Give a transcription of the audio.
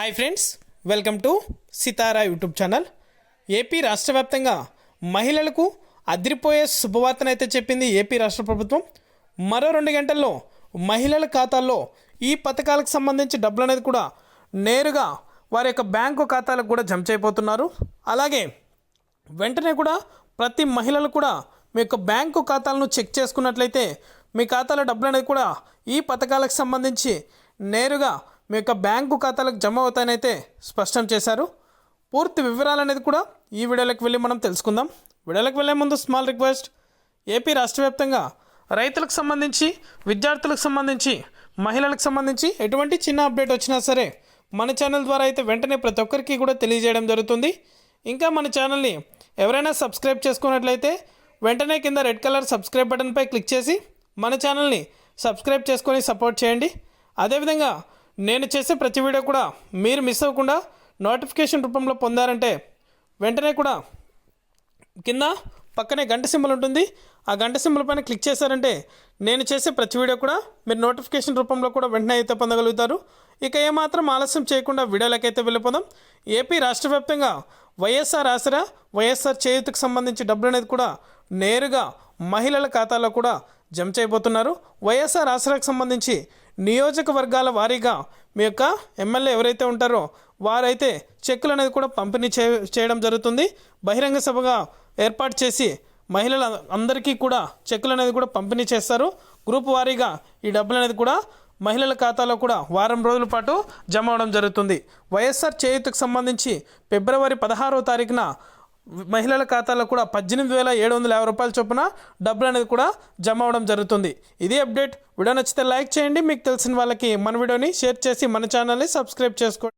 Hi friends welcome to Sitara YouTube channel AP రాష్ట్ర వ్యాప్తంగా మహిళలకు అదిరిపోయే శుభవార్తనైతే చెప్పింది ఏపీ రాష్ట్ర ప్రభుత్వం మరో రెండు గంటల్లో మహిళల ఖాతాల్లో ఈ పథకాలకు సంబంధించి డబ్బులు అనేది కూడా నేరుగా వారి యొక్క బ్యాంకు ఖాతాలకు కూడా జమ చేయబోతున్నారు. అలాగే వెంటనే కూడా ప్రతి మహిళలు కూడా మీ యొక్క బ్యాంకు ఖాతాలను చెక్ చేసుకున్నట్లయితే మీ ఖాతాలో డబ్బులు అనేది కూడా ఈ పథకాలకు సంబంధించి నేరుగా మీ యొక్క బ్యాంకు ఖాతాలకు జమ అవుతాయనైతే స్పష్టం చేశారు. పూర్తి వివరాలు అనేది కూడా ఈ వీడియోలోకి వెళ్ళి మనం తెలుసుకుందాం. వీడియోలకు వెళ్ళే ముందు స్మాల్ రిక్వెస్ట్ ఏపీ రాష్ట్ర వ్యాప్తంగా రైతులకు సంబంధించి విద్యార్థులకు సంబంధించి మహిళలకు సంబంధించి ఎటువంటి చిన్న అప్డేట్ వచ్చినా సరే మన ఛానల్ ద్వారా అయితే వెంటనే ప్రతి ఒక్కరికి కూడా తెలియజేయడం జరుగుతుంది. ఇంకా మన ఛానల్ని ఎవరైనా సబ్స్క్రైబ్ చేసుకున్నట్లయితే వెంటనే కింద రెడ్ కలర్ సబ్స్క్రైబ్ బటన్పై క్లిక్ చేసి మన ఛానల్ని సబ్స్క్రైబ్ చేసుకొని సపోర్ట్ చేయండి. అదేవిధంగా నేను చేసే ప్రతి వీడియో కూడా మీరు మిస్ అవ్వకుండా నోటిఫికేషన్ రూపంలో పొందారంటే వెంటనే కూడా కింద పక్కనే గంట సింబల్ ఉంటుంది. ఆ గంట సింబల్ పైన క్లిక్ చేశారంటే నేను చేసే ప్రతి వీడియో కూడా మీరు నోటిఫికేషన్ రూపంలో కూడా వెంటనే అయితే పొందగలుగుతారు. ఇక ఏమాత్రం ఆలస్యం చేయకుండా వీడియోలకైతే వెళ్ళిపోదాం. ఏపీ రాష్ట్ర వ్యాప్తంగా వైఎస్ఆర్ ఆసరా వైఎస్ఆర్ చేయూతకు సంబంధించి డబ్బులు అనేది కూడా నేరుగా మహిళల ఖాతాలో కూడా జమ చేయబోతున్నారు. వైఎస్ఆర్ ఆసరాకు సంబంధించి నియోజకవర్గాల వారీగా మీ యొక్క ఎమ్మెల్యే ఎవరైతే ఉంటారో వారైతే చెక్కులు అనేది కూడా పంపిణీ చే చేయడం జరుగుతుంది. బహిరంగ సభగా ఏర్పాటు చేసి మహిళల అందరికీ కూడా చెక్కులు అనేది కూడా పంపిణీ చేస్తారు. గ్రూప్ వారీగా ఈ డబ్బులు అనేది కూడా మహిళల ఖాతాలో కూడా వారం రోజుల పాటు జమ అవడం జరుగుతుంది. వైఎస్ఆర్ చేయూతకు సంబంధించి ఫిబ్రవరి పదహారవ తారీఖున మహిళల ఖాతాలో కూడా పద్దెనిమిది వేల ఏడు వందల యాభై రూపాయల చొప్పున డబ్బులు అనేది కూడా జమ అవడం జరుగుతుంది. ఇది అప్డేట్. వీడియో నచ్చితే లైక్ చేయండి. మీకు తెలిసిన వాళ్ళకి మన వీడియోని షేర్ చేసి మన ఛానల్ని సబ్స్క్రైబ్ చేసుకోండి.